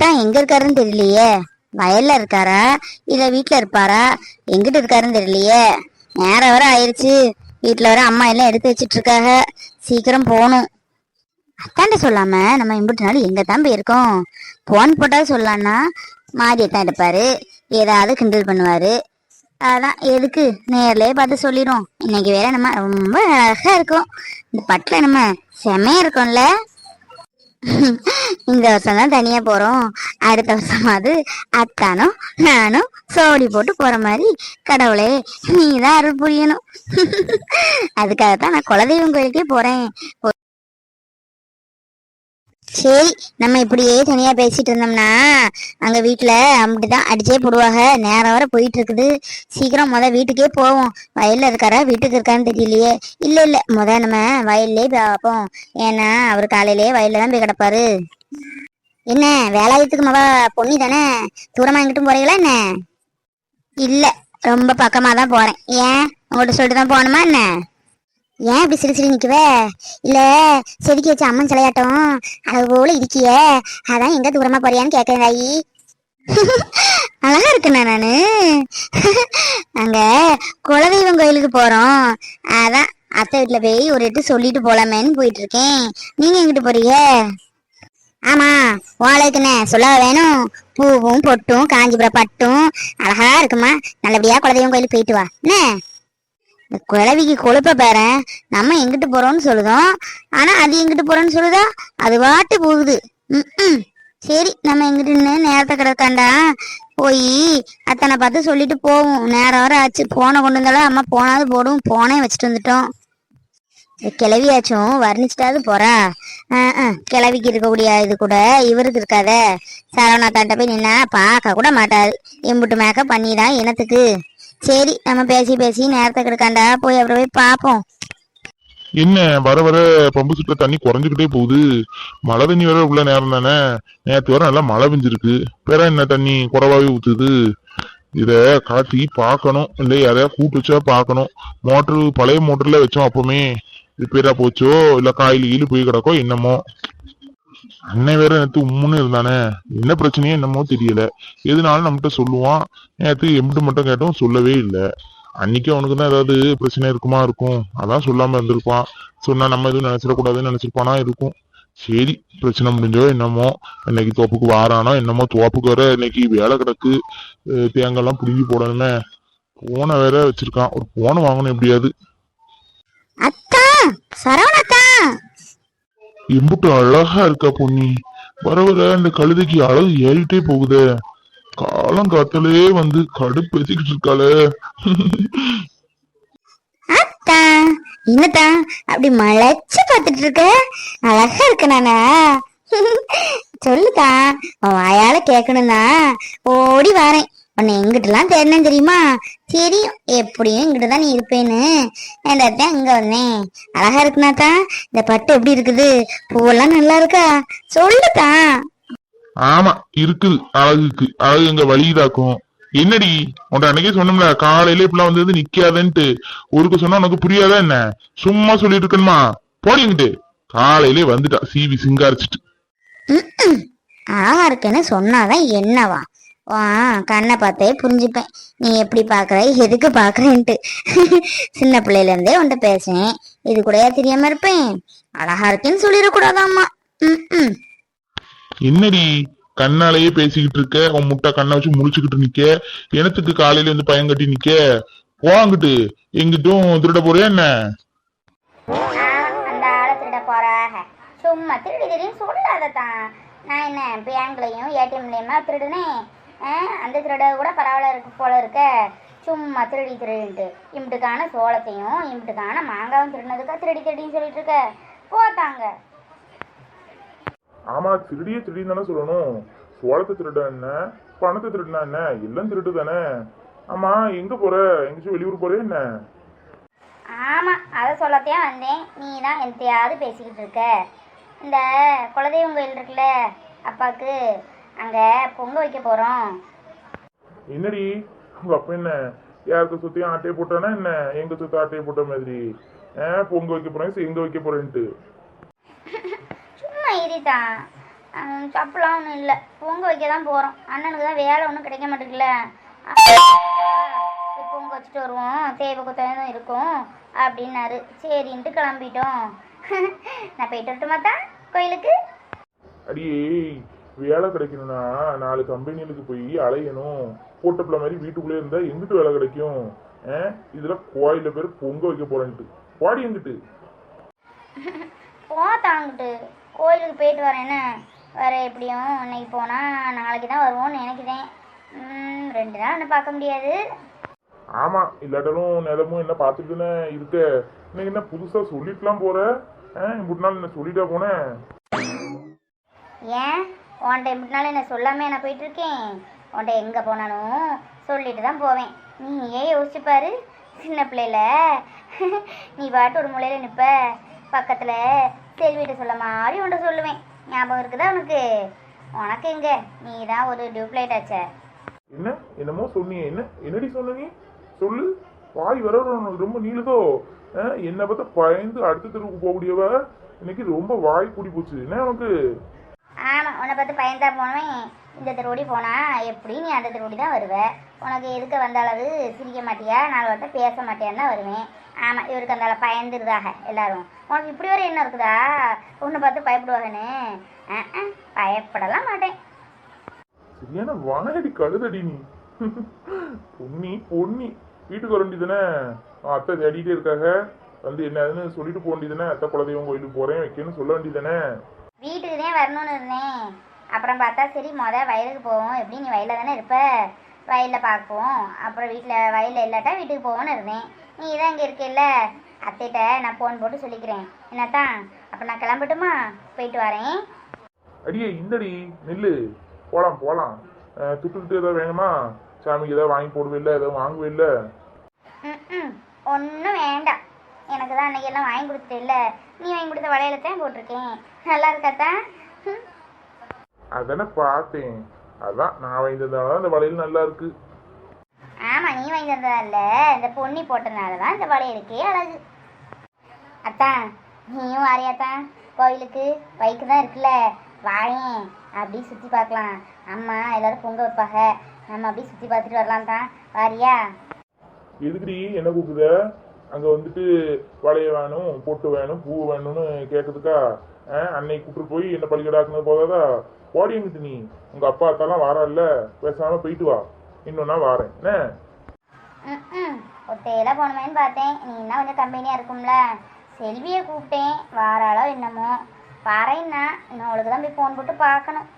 அத்தான் எங்க இருக்காருன்னு தெரியலையே. வயல்ல இருக்காரா? இல்ல வீட்டுல இருப்பாரா? எங்கிட்ட இருக்காருன்னு தெரியலையே. நேரம் வர ஆயிடுச்சு வீட்டுல வர அம்மா எல்லாம் எடுத்து வச்சிட்டு இருக்காங்க சீக்கிரம் போகணும். அத்தாண்ட சொல்லாம நம்ம இம்புட்டு நாள் எங்க தான் போயிருக்கோம். போன் போட்டா சொல்லலாம்னா தான் எடுப்பாரு. ஏதாவது கிண்டல் பண்ணுவாரு. அதான் எதுக்கு? நேர்லயே பார்த்து சொல்லிடும் இன்னைக்கு வேற நம்ம ரொம்ப அழகா இருக்கும். இந்த பட்டில் நம்ம செமையா இருக்கும்ல. இந்த வருஷம் தான் தனியா போறோம். அடுத்த வருஷமாவது அத்தானும் நானும் சோடி போட்டு போற மாதிரி. கடவுளே நீ தான் அருள் புரியணும். அதுக்காகத்தான் நான் குலதெய்வம் கோயிலுக்கே போறேன். சரி நம்ம இப்படியே தனியா பேசிட்டு இருந்தோம்னா அங்க வீட்டுல அப்படிதான் அடிச்சே போடுவாங்க. நேரம் வர போயிட்டு இருக்குது சீக்கிரம் முத வீட்டுக்கே போவோம். வயல்ல இருக்காரா? வீட்டுக்கு இருக்கான்னு தெரியலையே. இல்ல இல்ல. முத நம்ம வயல்லே போய் பார்ப்போம். ஏன்னா அவர் காலையிலேயே வயல்ல தான் போய் கிடப்பாரு. என்ன வேலாயத்துக்கு மவ பொண்ணி தானே? தூரமா எங்கிட்டும் போறீங்களா என்ன? இல்ல ரொம்ப பக்கமா தான் போறேன். ஏன்? உங்கள்கிட்ட சொல்லிட்டு தான் போகணுமா என்ன? ஏன் இப்படி சிரி சிரி நிக்குவ இல்ல செதுக்கி வச்ச அம்மன் சிலையாட்டம் அது போல இருக்கியே? அதான் எங்க தூரமா போறியான்னு கேட்கறேன் தாயி. அழகா இருக்குண்ணா நானு. அங்க குலதெய்வம் கோயிலுக்கு போறோம். அதான் அத்தை வீட்டுல போய் ஒரு எட்டு சொல்லிட்டு போலாமேன்னு போயிட்டு இருக்கேன் நீங்க எங்கிட்டு போறீங்க? ஆமா உங்களுக்குண்ணே சொல்ல வேணும். பூவும் பொட்டும் காஞ்சிபுரம் பட்டும். அழகா இருக்குமா? நல்லபடியா குலதெய்வம் கோயிலுக்கு போயிட்டு வா. என்ன? இந்த குழவிக்கு கொழுப்ப பாரு நம்ம எங்கிட்டு போறோம்னு சொல்லுதோம். ஆனா அது எங்கிட்டு போறோம்னு சொல்லுதா? அது வாட்டு போகுது. ம் சரி நம்ம எங்கிட்டு நேரத்தை கிடக்காண்டா? போய் அத்தனை பார்த்து சொல்லிட்டு போவோம். நேரம் வர ஆச்சு. போனை கொண்டு வந்தாலும் அம்மா போனாவது போடும் போனே வச்சுட்டு வந்துட்டோம். கிளவியாச்சும் வர்ணிச்சிட்டாவது போறா? கிளவிக்கு இருக்கக்கூடிய இது கூட இவருக்கு இருக்காத. சரவணா தாட்ட போய் நின்னா பார்க்க கூட மாட்டாரு எம்புட்டு மேக்கப் பண்ணிதான் இனத்துக்கு. சரி நம்ம பேசி பேசி நேரத்தை கிடக்காண்டா. போய் அப்புறம் போய் பார்ப்போம் என்ன வர வர பம்பு சுட்டுல தண்ணி குறைஞ்சுக்கிட்டே போகுது. மழை தண்ணி வர உள்ள நேரம் தானே. நேற்று வர நல்லா மழை பெஞ்சிருக்கு. பேரா என்ன தண்ணி குறைவாவே ஊத்துது? இத காட்டி பார்க்கணும் இல்லை யாரையா கூட்டு வச்சா பார்க்கணும் மோட்டர் பழைய மோட்டர்ல வச்சோம் அப்பவுமே. ரிப்பேரா போச்சோ? இல்ல காயில் கீழே போய் கிடக்கோ? என்னமோ? அண்ணன் வேற நேற்று உம்முன்னு இருந்தானே? என்ன பிரச்சனையோ என்னமோ தெரியல. எதுனாலும் நம்மகிட்ட சொல்லுவான். நேற்று எம்பிட்டு மட்டும் கேட்டோம் சொல்லவே இல்லை. அன்னைக்கு அவனுக்கு தான் ஏதாவது பிரச்சனை இருக்குமா இருக்கும். அதான் சொல்லாம இருந்திருப்பான். சொன்னா நம்ம எதுவும் நினைச்சிடக்கூடாதுன்னு நினைச்சிருப்பானா இருக்கும். சரி பிரச்சனை முடிஞ்சோ என்னமோ இன்னைக்கு தோப்புக்கு வாரானோ என்னமோ தோப்புக்கு வர இன்னைக்கு வேலை கிடக்கு. தேங்காய்லாம் தேங்காய் எல்லாம் புடுங்கி போடணுமே போனை வேற வச்சிருக்கான். ஒரு போனை வாங்கணும் எப்படியாவது. அத்தா. எம்புட்டு அழகா இருக்கா பொன்னி. வர வர அந்த கழுதைக்கு அழகு ஏறிட்டே போகுது. காலம் காத்தலே வந்து கடுப்பு பேசிக்கிட்டு இருக்காளே. அத்தா என்னத்தா அப்படி மலைச்சு பாத்துட்டு இருக்க? அழகா இருக்கு நானா? சொல்லுதா வாயால கேட்கணும்னா ஓடி வரேன். உன்னை எங்கிட்டலாம் தேடினேன் தெரியுமா? தெரியும் எப்படியும் இங்கிட்ட தான் நீ இருப்பேன்னு. ஏண்டாத்தான் இங்க வந்தேன். அழகா இருக்குனாத்தா இந்த பட்டு எப்படி இருக்குது? பூவெல்லாம் நல்லா இருக்கா? சொல்லுதா ஆமா இருக்குது. அழகுக்கு அழகு எங்க வழிதாக்கும் என்னடி? உன்ட அன்னைக்கே சொன்னோம்ல காலையில இப்பெல்லாம் வந்தது நிக்காதன்ட்டு. ஒருக்கு சொன்னா உனக்கு புரியாதா என்ன? சும்மா சொல்லிட்டு இருக்கணுமா? போடிங்கிட்டு காலையிலே வந்துட்டா. சீவி சிங்காரிச்சிட்டு. அழகா இருக்கேன்னு சொன்னாதான் என்னவா? வா கண்ணை பார்த்தே புரிஞ்சுப்பேன். நீ எப்படி பாக்குற எதுக்கு பாக்குறேன்ட்டு சின்ன பிள்ளையில இருந்தே உன்கிட்ட பேசுறேன் இது கூடயா தெரியாம இருப்பேன்? அழகா இருக்கேன்னு சொல்லிடக்கூடாதாம்மா. ம் என்னடி கண்ணாலேயே பேசிக்கிட்டு இருக்க? உன் முட்டை கண்ணை வச்சு முழிச்சுக்கிட்டு நிக்க? எனத்துக்கு காலையில வந்து பயம் கட்டி நிக்க? போவாங்கிட்டு எங்கிட்டும் திருட போறியா என்ன? அந்த ஆளை திருட போறாக. சும்மா திருடி திருடி சொல்லாததான். நான் என்ன பேங்க்லையும் ஏடிஎம்லையுமா திருடுனேன் அந்த திருட கூட பரவாயில்ல இருக்கு போல இருக்க. சும்மா திருடி திருடின்ட்டு. இம்புட்டுக்கான சோளத்தையும் இம்புட்டுக்கான மாங்காவும் திருடினதுக்கா திருடி திருடின்னு சொல்லிட்டு இருக்க. போத்தாங்க. ஆமா திருடியே திருடின்னு தானே சொல்லணும். சோளத்தை திருட என்ன? பணத்தை திருடினா என்ன? எல்லாம் திருட்டு தானே. ஆமா எங்க போற? எங்கேயும் வெளியூர் போறே என்ன? ஆமாம் அதை சொல்லத்தையும் வந்தேன். நீ தான் எந்தையாவது பேசிக்கிட்டு இருக்க. இந்த குலதெய்வம் கோயில் இருக்குல்ல அப்பாவுக்கு அங்கே பொங்க வைக்க போகிறோம் என்னடி? உங்க அப்பா என்ன? யாருக்கு சுத்தியும் ஆட்டையை போட்டானா என்ன? எங்க சுத்த ஆட்டையை போட்ட மாதிரி? ஆ, பொங்க வைக்க போறேன் எங்க வைக்க போறேன்ட்டு. சும்மா இருதான் அப்படிலாம் ஒன்றும் இல்லை. பொங்க வைக்க தான் போகிறோம் அண்ணனுக்கு தான் வேலை ஒன்றும் கிடைக்க மாட்டேங்குல பொங்க வச்சுட்டு வருவோம். தேவை கொத்ததும் இருக்கும். அப்படின்னாரு. சரின்ட்டு கிளம்பிட்டோம். நான் போயிட்டு வரட்டுமா தான் கோயிலுக்கு? அடியே வேலை கிடைக்கணும்னா நாலு கம்பெனிகளுக்கு போய் அலையணும். கூட்டப்பிள்ள மாதிரி வீட்டுக்குள்ளே இருந்தா எங்கிட்டு வேலை கிடைக்கும்? இதுல கோயில பேர் பொங்க வைக்க போறேன்ட்டு பாடி எங்கிட்டு? போ தாங்கிட்டு. கோயிலுக்கு போயிட்டு வரேன்னு வேற எப்படியும் இன்னைக்கு போனால் நாளைக்கு தான் வருவோம்னு நினைக்கிறேன். ரெண்டு நாள் ஒன்று பார்க்க முடியாது. ஆமா இல்லாட்டாலும் நிலமும் என்ன பார்த்துட்டுன்னு இருக்க. இன்னைக்கு என்ன புதுசா சொல்லிட்டுலாம் போற? ஆ, இம்புட்டு நாள் என்ன சொல்லிட்டா போனேன் ஏன்? உன்ட்ட எப்படினாலும் என்ன சொல்லாமல் நான் போயிட்டு இருக்கேன் உன்ட்ட எங்கே போனாலும் சொல்லிட்டு தான் போவேன். நீ ஏன் யோசிச்சுப்பாரு சின்ன பிள்ளையில. நீ பாட்டு ஒரு மூலையில நிற்ப பக்கத்தில் செல்விட்ட சொல்ல மாதிரி உன்ட்ட சொல்லுவேன். ஞாபகம் இருக்குதா உனக்கு? உனக்கு எங்க? நீ தான் ஒரு டியூப்லைட் ஆச்ச. என்ன? என்னமோ சொன்னியே. என்ன? என்னடி சொன்ன நீ? சொல்லு. வாய் வர உனக்கு ரொம்ப நீளுதோ? ஆ, என்னை பார்த்தா பயந்து அடுத்த தெருவுக்கு போகக்கூடியவ? இன்னைக்கு ரொம்ப வாய் கூடி போச்சு. என்ன உனக்கு? ஆமாம் உன்னை பார்த்து பயந்தா போனவன் இந்த தெருவோடி போனா எப்படி நீ அந்த தெருவோடி தான் வருவ? உனக்கு எதுக்கு வந்த அளவு சிரிக்க மாட்டியா? நாலு வார்த்தை பேச மாட்டியான்னு தான் வருவேன். ஆமாம் இவருக்கு அந்த பயந்துருதாக எல்லாரும். உனக்கு இப்படி வரை என்ன இருக்குதா? உன்னை பார்த்து பயப்படுவாங்கன்னு. பயப்படலாம் மாட்டேன். சரியான வாயடி கழுதடி நீ. பொன்னி பொன்னி. வீட்டுக்கு வர வேண்டியதானே அத்தை தேடிட்டே இருக்காங்க வந்து என்னதுன்னு சொல்லிட்டு போக வேண்டியதானே அத்தை குலதெய்வம் கோயிலுக்கு போறேன் வைக்கணும்னு சொல்ல வேண்டியதானே வீட்டுக்கு தான் வரணும்னு இருந்தேன். அப்புறம் பார்த்தா சரி மொதல் வயலுக்கு போவோம். எப்படி நீ வயலில் தானே இருப்ப? வயலில் பார்ப்போம். அப்புறம் வீட்டில் வயலில் இல்லாட்டா வீட்டுக்கு போவோம்னு இருந்தேன். நீ தான் இங்கே இருக்கேல்ல? அத்தைகிட்ட நான் ஃபோன் போட்டு சொல்லிக்கிறேன். என்னத்தான்? அப்போ நான் கிளம்பட்டுமா? போயிட்டு வரேன். அடியே இந்தடி நெல்லு. போலாம் அஹ், துட்டுக்கிட்டு ஏதாவது வேணுமா? சாமிக்கு ஏதாவது வாங்கி போடுவே இல்லை ஏதாவது வாங்குவே இல்லை ம் ஒன்றும் வேண்டாம். எனக்கு தான் அன்னைக்கு எல்லாம் வாங்கி கொடுத்துட்டேல்ல. நீ வாங்கி கொடுத்த வளையல தான் போட்டிருக்கேன். நல்லா இருக்காத்தா ம் அதானே பார்த்தேன். அதான் நான் தான் இந்த வளையல் நல்லா இருக்கு. ஆமாம் நீ வாங்கி தந்ததால இந்த பொன்னி போட்டனால தான் இந்த வளையலுக்கே அழகு. அத்தான் நீயும் வாரியாத்தான் கோயிலுக்கு பைக்கு தான் இருக்குல்ல. வாயேன் அப்படி சுற்றி பார்க்கலாம். அம்மா எல்லாரும் பொங்க வைப்பாங்க. நம்ம அப்படியே சுற்றி பார்த்துட்டு வரலாம் தான் வாரியா? எதுக்குடி என்ன கூப்பிடுத? அங்க வந்துட்டு வளைய வேணும் பொட்டு வேணும் பூ வேணும்னு கேட்கறதுக்கா? அஹ், அன்னைக்கு கூப்பிட்டு போய் என்ன பள்ளிக்கடாக்குனது போதாதா? ஓடி எங்கிட்டு நீ உங்க அப்பா அத்தாலாம் வாரால்ல பேசாம போயிட்டு வா. இன்னும் நான் வாரேன். என்ன? ஒத்தையில போனமேன்னு பார்த்தேன். நீ என்ன கொஞ்சம் கம்பெனியாக இருக்கும்ல? செல்வியை கூப்பிட்டேன். வாராளோ என்னமோ. வரேன்னா இன்னும் அவளுக்கு தான் போய் ஃபோன் போட்டு பார்க்கணும்.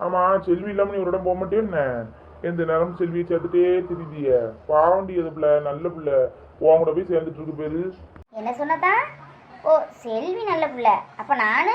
ஆமா செல்வி இல்லாம நீ ஒரு இடம் போக மாட்டே என்ன? எந்த நேரம் செல்வியை சேர்த்துட்டே திரிதிய. பாவண்டி எது பிள்ளை நல்ல பிள்ளை. உன் கூட போய் சேர்ந்துட்டு இருக்கு பேரு. என்ன சொன்னதா? ஓ செல்வி நல்ல பிள்ளை. அப்போ நானு?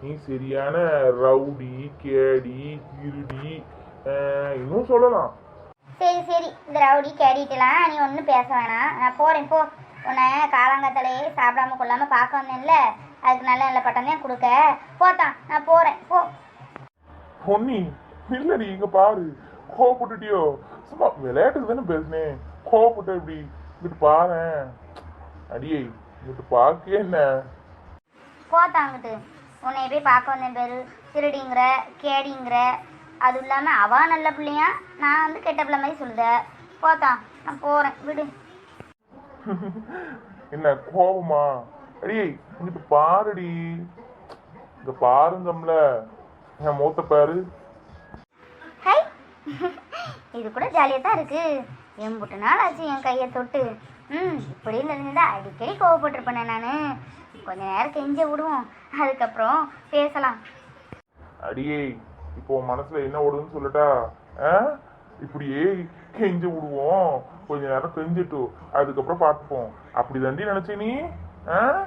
நீ சரியான ரவுடி கேடி அஹ், இன்னும் சொல்லலாம். சரி சரி. இந்த ரவுடி கேடிட்டலாம் நீ ஒன்றும் பேச வேணாம். நான் போகிறேன் போ. உன்னை காலாங்கத்திலேயே சாப்பிடாம கொள்ளாம பார்க்க வந்தேன்ல. அதுக்கு நல்ல நல்ல பட்டம் தான் கொடுக்க. போத்தான் நான் போகிறேன் போ. பொன்னி இல்லடி இங்க பாரு. கோவப்பட்டுட்டியோ? சும்மா விளையாட்டுக்கு தானே பேசுனேன். கோவப்பட்ட இப்படி இங்கிட்டு பாரேன். அடியே. இங்கிட்டு பார்க்க என்ன? போத்தாங்கிட்டு உன்னை போய் பார்க்க வந்தேன் பேரு. திருடிங்கிற கேடிங்கிற. அது இல்லாமல் அவ நல்ல பிள்ளையா? நான் வந்து கெட்ட பிள்ளை மாதிரி சொல்லுத. போத்தான் நான் போகிறேன் விடு. என்ன கோபமா அடியே இங்கிட்டு பாருடி. இங்க பாருங்கம்ல. என் மூத்த பாரு. ஹை. இது கூட ஜாலியாக தான் இருக்கு. எம்புட்டு நாள் ஆச்சு என் கையை தொட்டு. ம் இப்படின்னு இருந்தா அடிக்கடி கோவப்பட்டிருப்பேனே நான். கொஞ்ச நேரம் கெஞ்ச விடுவோம். அதுக்கப்புறம் பேசலாம். அடியே இப்போ மனசுல என்ன ஓடுதுன்னு சொல்லட்டா? இப்படியே கெஞ்சு விடுவோம். கொஞ்ச நேரம் கெஞ்சிட்டு அதுக்கப்புறம் பார்த்துப்போம். அப்படி தாண்டி நினைச்ச நீ? ஆ,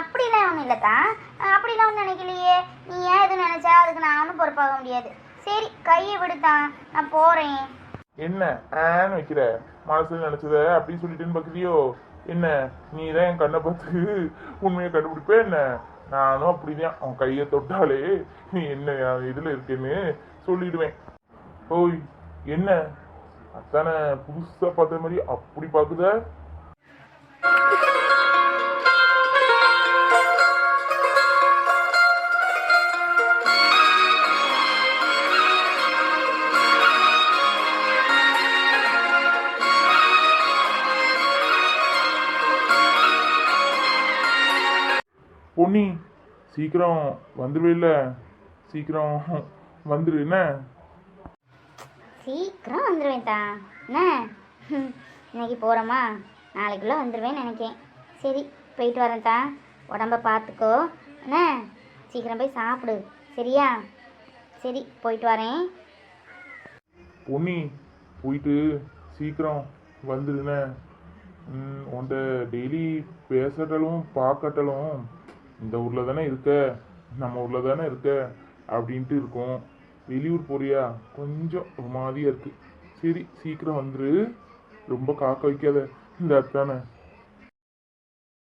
அப்படிலாம் ஒன்றும் இல்லைக்கா. அப்படிலாம் ஒன்றும் நினைக்கலையே. நீ ஏன் எதுவும் நினச்சா? அதுக்கு நான் ஒன்றும் பொறுப்பாக முடியாது. சரி கையை விடுத்தான். நான் போகிறேன் என்ன ஆன்னு வைக்கிற. மனசுல நினைச்சத அப்படின்னு சொல்லிட்டுன்னு பாக்குறியோ என்ன நீ தான் என் கண்ணை பார்த்து உண்மையை கண்டுபிடிப்பே என்ன? நானும் அப்படிதான். அவன் கையை தொட்டாலே நீ என்ன இதுல இருக்கேன்னு சொல்லிடுவேன். ஓய் என்ன? அத்தானே புதுசா பார்த்த மாதிரி அப்படி பாக்குத பொன்னி சீக்கிரம் வந்துருவில்ல சீக்கிரம் வந்துரு என்ன? சீக்கிரம் வந்துடுவேன் தா. என்ன? இன்னைக்கு போகிறோமா நாளைக்குள்ளே வந்துடுவேன்னு நினைக்கேன். சரி போயிட்டு வரேன் தா. உடம்ப பார்த்துக்கோ என்ன? சீக்கிரம் போய் சாப்பிடு. சரியா? சரி போயிட்டு வரேன். பொன்னி போயிட்டு சீக்கிரம் வந்துருன உன்கிட்ட டெய்லி பேசட்டலும் பார்க்கட்டலும் இந்த ஊரில் தானே இருக்க? நம்ம ஊரில் தானே இருக்க? அப்படின்ட்டு இருக்கோம். வெளியூர் போறியா? கொஞ்சம் ஒரு மாதிரியாக இருக்குது சரி சீக்கிரம் வந்துரு. ரொம்ப காக்க வைக்காத. இந்த அத்தானே